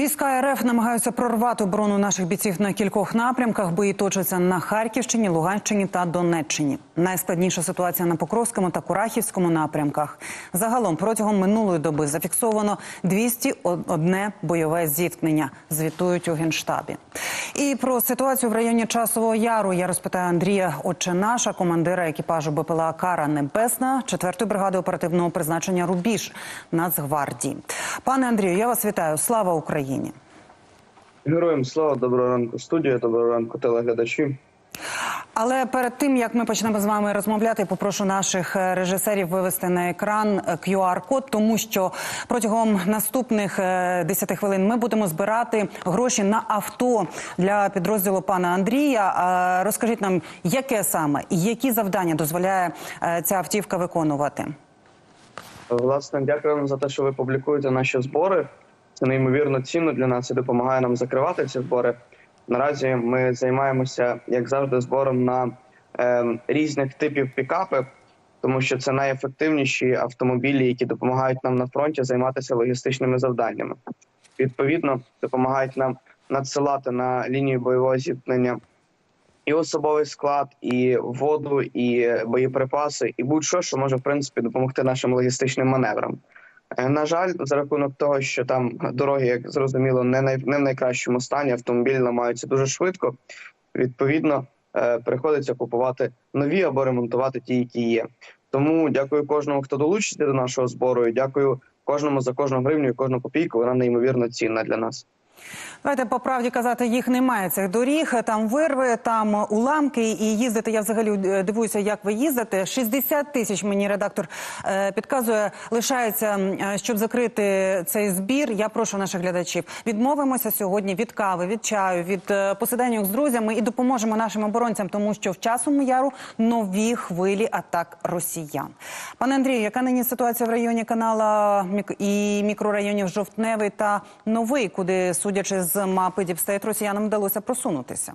Війська РФ намагаються прорвати оборону наших бійців на кількох напрямках. Бої точаться на Харківщині, Луганщині та Донеччині. Найскладніша ситуація на Покровському та Курахівському напрямках. Загалом протягом минулої доби зафіксовано 201 бойове зіткнення. Звітують у генштабі. І про ситуацію в районі Часового Яру я розпитаю Андрія Отченаша, командира екіпажу БПЛА Кара Небесна 4-ї бригади оперативного призначення Рубіж Нацгвардії. Пане Андрію, я вас вітаю. Слава Україні! Героям слава, доброго ранку, студія, доброго ранку, телеглядачі. Але перед тим як ми почнемо з вами розмовляти, попрошу наших е, режисерів вивести на екран е, QR-код, тому що протягом наступних е, 10 хвилин ми будемо збирати гроші на авто для підрозділу пана Андрія. Розкажіть нам, яке саме і які завдання дозволяє е, ця автівка виконувати? Власне, дякую вам за те, що ви публікуєте наші збори. Це неймовірно цінно для нас і допомагає нам закривати ці збори. Наразі ми займаємося, як завжди, збором на е, різних типів пікапи, тому що це найефективніші автомобілі, які допомагають нам на фронті займатися логістичними завданнями. Відповідно, допомагають нам надсилати на лінію бойового зіткнення і особовий склад, і воду, і боєприпаси, і будь-що, що може в принципі допомогти нашим логістичним маневрам. Е, На жаль, за рахунок того, що там дороги, як зрозуміло, не най, не в найкращому стані, автомобілі ламаються дуже швидко. Відповідно, е, приходиться купувати нові або ремонтувати ті, які є. Тому дякую кожному, хто долучиться до нашого збору. і Дякую кожному за кожну гривню і кожну копійку. Вона неймовірно цінна для нас. Давайте по правді казати, їх немає цих доріг. Там вирви, там уламки. І їздити я взагалі е, дивуюся, як ви їздите. 60 тисяч мені редактор е, підказує. Лишається, е, щоб закрити цей збір. Я прошу наших глядачів. Відмовимося сьогодні від кави, від чаю, від посиденьок з друзями і допоможемо нашим оборонцям, тому що в часому яру нові хвилі атак росіян. Пане Андрію, яка нині ситуація в районі канала і мікрорайонів Жовтневий та Новий, куди, судячи з мапи Діпстейт, росіянам вдалося просунутися?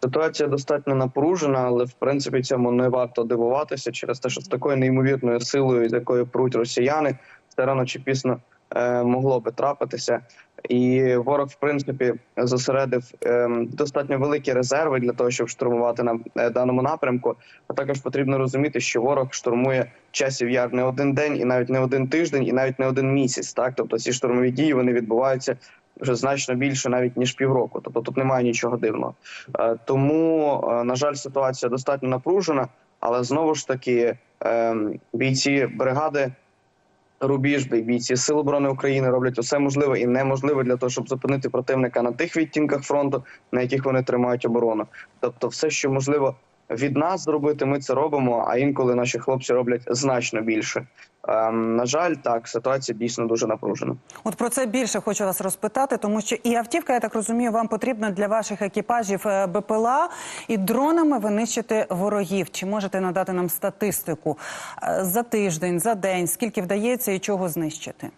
Ситуація достатньо напружена, але в принципі цьому не варто дивуватися через те, що з такою неймовірною силою, з якою пруть росіяни, це рано чи пізно е, могло би трапитися. І ворог, в принципі, зосередив е, достатньо великі резерви для того, щоб штурмувати на е, даному напрямку. А також потрібно розуміти, що ворог штурмує часів яр не один день, і навіть не один тиждень, і навіть не один місяць. Так, тобто ці штурмові дії вони відбуваються вже значно більше, навіть ніж півроку. Тобто тут немає нічого дивного. Е, Тому, е, на жаль, ситуація достатньо напружена, але знову ж таки е, бійці бригади. Рубіж, бійці Сил оборони України роблять усе можливе і неможливе для того, щоб зупинити противника на тих відтінках фронту, на яких вони тримають оборону. Тобто, все, що можливо від нас зробити, ми це робимо. А інколи наші хлопці роблять значно більше. Ем, на жаль, так ситуація дійсно дуже напружена. От про це більше хочу вас розпитати, тому що і автівка, я так розумію, вам потрібна для ваших екіпажів е, БПЛА, і дронами винищити ворогів. Чи можете надати нам статистику е, за тиждень, за день, скільки вдається і чого знищити?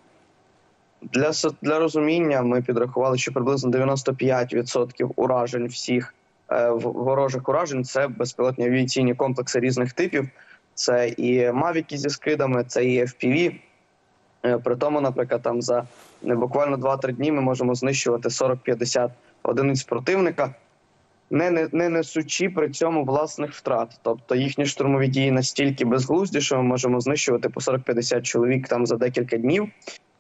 Для для розуміння ми підрахували, що приблизно 95% уражень всіх ворожих уражень це безпілотні авіаційні комплекси різних типів. Це і мавіки зі скидами, це і FPV. Е, При тому, наприклад, там за е, буквально 2-3 дні ми можемо знищувати 40-50 одиниць противника, не, не, не несучи при цьому власних втрат. Тобто їхні штурмові дії настільки безглузді, що ми можемо знищувати по 40-50 чоловік там за декілька днів.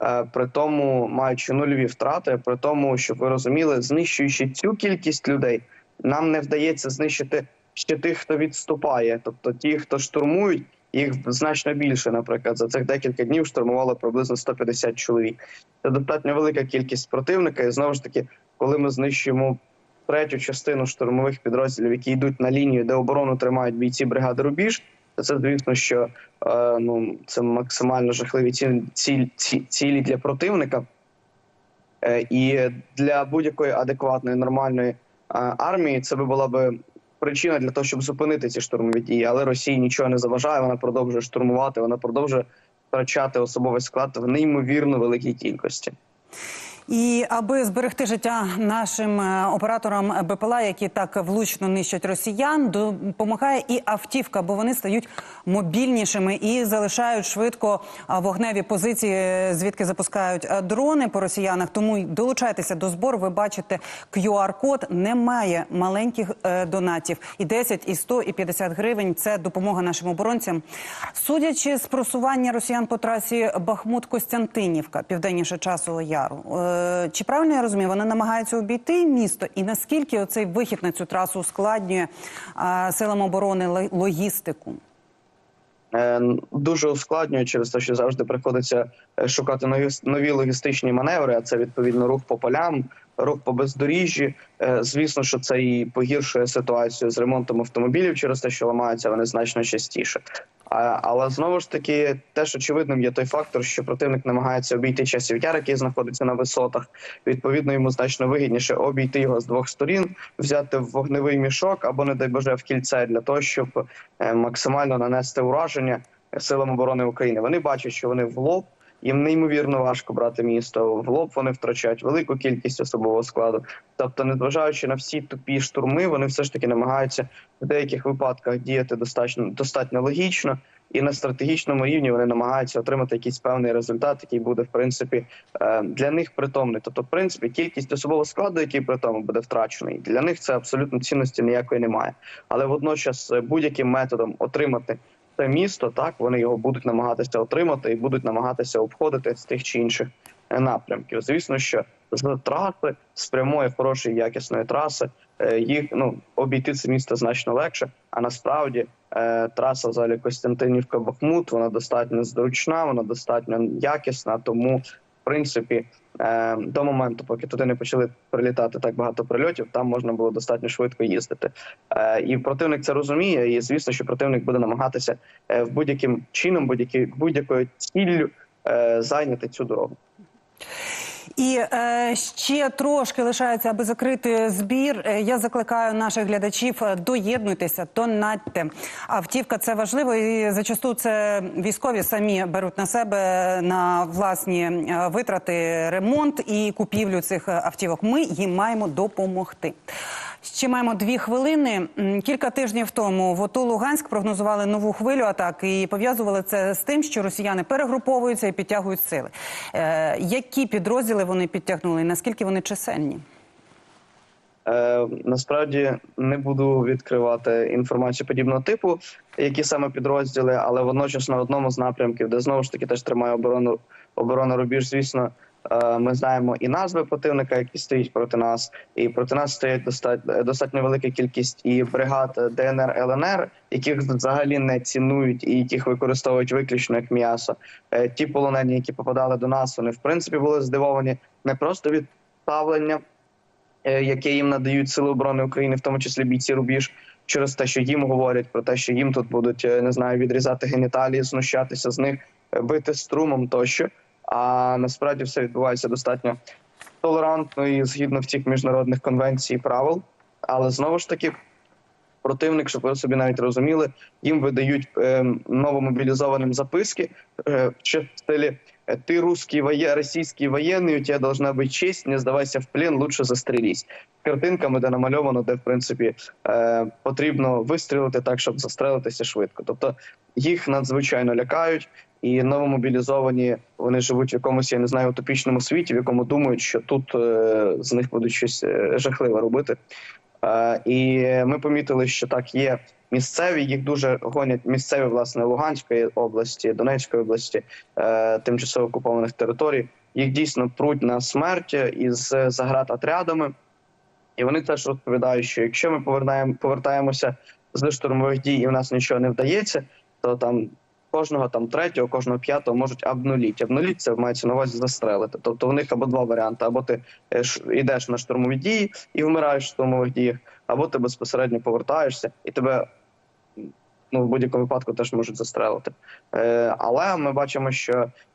Е, При тому маючи нульові втрати, при тому, щоб ви розуміли, знищуючи цю кількість людей, нам не вдається знищити ще тих, хто відступає. Тобто ті, хто штурмують, їх значно більше. Наприклад, за цих декілька днів штурмувало приблизно 150 чоловік. Це достатньо велика кількість противника. І знову ж таки, коли ми знищуємо третю частину штурмових підрозділів, які йдуть на лінію, де оборону тримають бійці бригади Рубіж, це звісно, що е, ну це максимально жахливі цілі, ціль, ці- цілі для противника. Е, і для будь-якої адекватної нормальної армії це би була би причина для того, щоб зупинити ці штурмові дії. Але Росії нічого не заважає. Вона продовжує штурмувати, вона продовжує втрачати особовий склад в неймовірно великій кількості. І аби зберегти життя нашим е, операторам БПЛА, які так влучно нищать росіян, допомагає і автівка, бо вони стають мобільнішими і залишають швидко вогневі позиції, е, звідки запускають е, дрони по росіянах. Тому долучайтеся до збору. Ви бачите QR-код. Немає маленьких е, донатів. І 10, і 100, і 50 гривень це допомога нашим оборонцям. Судячи з просування росіян по трасі Бахмут-Костянтинівка, південніше часу Яру. Е, чи правильно я розумію, вони намагаються обійти місто? І наскільки оцей вихід на цю трасу ускладнює е, силам оборони логістику? Е, дуже ускладнює через те, що завжди приходиться шукати нові, нові логістичні маневри. А це відповідно рух по полям, рух по бездоріжжі. Е, Звісно, що це і погіршує ситуацію з ремонтом автомобілів через те, що ламаються вони значно частіше. Але знову ж таки, теж очевидним є той фактор, що противник намагається обійти часів яр, який знаходиться на висотах. Відповідно, йому значно вигідніше обійти його з двох сторін, взяти в вогневий мішок або, не дай Боже, в кільце для того, щоб е, максимально нанести ураження силам оборони України. Вони бачать, що вони в лоб. Їм неймовірно важко брати місто. В лоб вони втрачають велику кількість особового складу. Тобто, незважаючи на всі тупі штурми, вони все ж таки намагаються в деяких випадках діяти достатньо достатньо логічно, і на стратегічному рівні вони намагаються отримати якийсь певний результат, який буде в принципі е, для них притомний. Тобто, в принципі, кількість особового складу, який при буде втрачений, для них це абсолютно цінності ніякої немає. Але водночас е, будь-яким методом отримати це місто, так вони його будуть намагатися отримати і будуть намагатися обходити з тих чи інших напрямків. Звісно, що з траси, з прямої хорошої якісної траси, е, їх ну обійти це місто значно легше. А насправді е, траса взагалі Костянтинівка Бахмут вона достатньо зручна, вона достатньо якісна. Тому, в принципі, до моменту, поки туди не почали прилітати так багато прильотів, там можна було достатньо швидко їздити. Е, і противник це розуміє. І звісно, що противник буде намагатися е, в будь-яким чином, будь-якою ціллю е, зайняти цю дорогу. І е, ще трошки лишається, аби закрити збір. Е, Я закликаю наших глядачів е, доєднуйтеся, донатьте. Автівка це важливо, і зачасту це військові самі беруть на себе на власні е, витрати ремонт і купівлю цих е, автівок. Ми їм маємо допомогти. Ще маємо дві хвилини. Кілька тижнів тому в ОТО Луганськ прогнозували нову хвилю атак і пов'язували це з тим, що росіяни перегруповуються і підтягують сили. Е, які підрозділи вони підтягнули? і Наскільки вони чисельні? Е, насправді не буду відкривати інформацію подібного типу, які саме підрозділи, але водночас на одному з напрямків, де знову ж таки теж тримає оборону оборону рубіж. Звісно, ми знаємо і назви противника, які стоїть проти нас, і проти нас стоять достатньо достатньо велика кількість і бригад ДНР ЛНР, яких взагалі не цінують і яких використовують виключно як м'ясо. Е, Ті полонені, які попадали до нас, вони в принципі були здивовані не просто від ставлення е, яке їм надають сили оборони України, в тому числі бійці рубіж, через те, що їм говорять про те, що їм тут будуть е, не знаю, відрізати геніталії, знущатися з них, е, бити струмом тощо. А насправді все відбувається достатньо толерантно і згідно всіх міжнародних конвенцій і правил. Але знову ж таки, противник, щоб ви собі навіть розуміли, їм видають е, новомобілізованим записки е, ще в стилі «Е, «Ти русский воє, російський воєнний, у тебе должна бути честь, не здавайся в плен, лучше застрелись». Картинками, де намальовано, де в принципі е, потрібно вистрілити так, щоб застрелитися швидко. Тобто їх надзвичайно лякають, і новомобілізовані вони живуть в якомусь, я не знаю, утопічному світі, в якому думають, що тут е, з них будуть щось е, жахливе робити. І ми помітили, що так є місцеві, їх дуже гонять місцеві власне Луганської області, Донецької області, е, тимчасово окупованих територій. Їх дійсно пруть на смерть із заградотрядами. І вони теж розповідають, що якщо ми повертаємо, повертаємося з штурмових дій, і в нас нічого не вдається, то там кожного там третього, кожного п'ятого можуть обнуліть. Обнуліть це мається на увазі застрелити. Тобто в них або два варіанти: або ти е, йдеш на штурмові дії і вмираєш в штурмових діях, або ти безпосередньо повертаєшся і тебе. Ну, в будь-якому випадку теж можуть застрелити. Е, але ми бачимо, що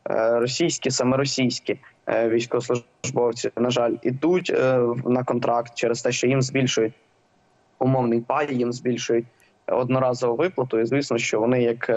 е, російські, саме російські е, військовослужбовці, на жаль, ідуть на контракт через те, що їм збільшують умовний пай, їм збільшують одноразову виплату. І звісно, що вони, як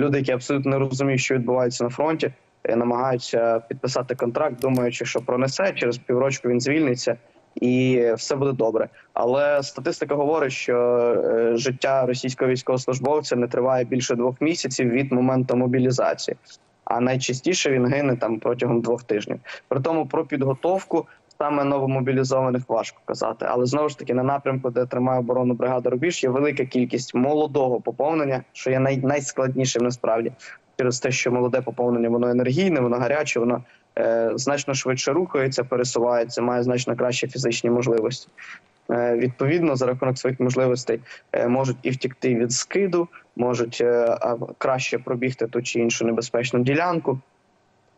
люди, які абсолютно не розуміють, що відбувається на фронті, е, намагаються підписати контракт, думаючи, що пронесе через піврочку він звільниться. І все буде добре, але статистика говорить, що е, життя російського військовослужбовця не триває більше двох місяців від моменту мобілізації, а найчастіше він гине там протягом двох тижнів. При тому про підготовку саме новомобілізованих важко казати. Але знову ж таки на напрямку, де тримає оборону бригада Рубіж, є велика кількість молодого поповнення, що є най- найскладнішим насправді через те, що молоде поповнення воно енергійне, воно гаряче, воно е, значно швидше рухається, пересувається, має значно кращі фізичні можливості. Е, відповідно, за рахунок своїх можливостей е, можуть і втікти від скиду, можуть е, краще пробігти ту чи іншу небезпечну ділянку,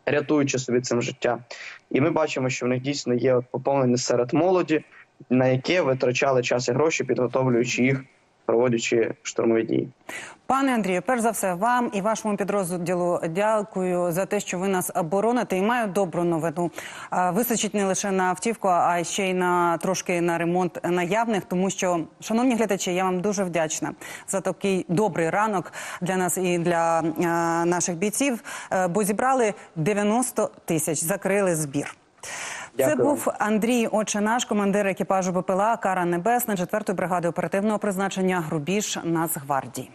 рятуючи собі цим життя. І ми бачимо, що в них дійсно є поповнення серед молоді, на яке витрачали час і гроші, підготовлюючи їх, проводячи штурмові дії. Пане Андрію, перш за все, вам і вашому підрозділу дякую за те, що ви нас обороните. І маю добру новину. Вистачить не лише на автівку, а ще й на трошки на ремонт наявних. Тому що, шановні глядачі, я вам дуже вдячна за такий добрий ранок для нас і для наших бійців. Е, бо зібрали 90 тисяч, закрили збір. Це Дякую. був Андрій Очинаш, командир екіпажу БПЛА Кара Небесна, 4-ї бригади оперативного призначення Рубіж Нацгвардії.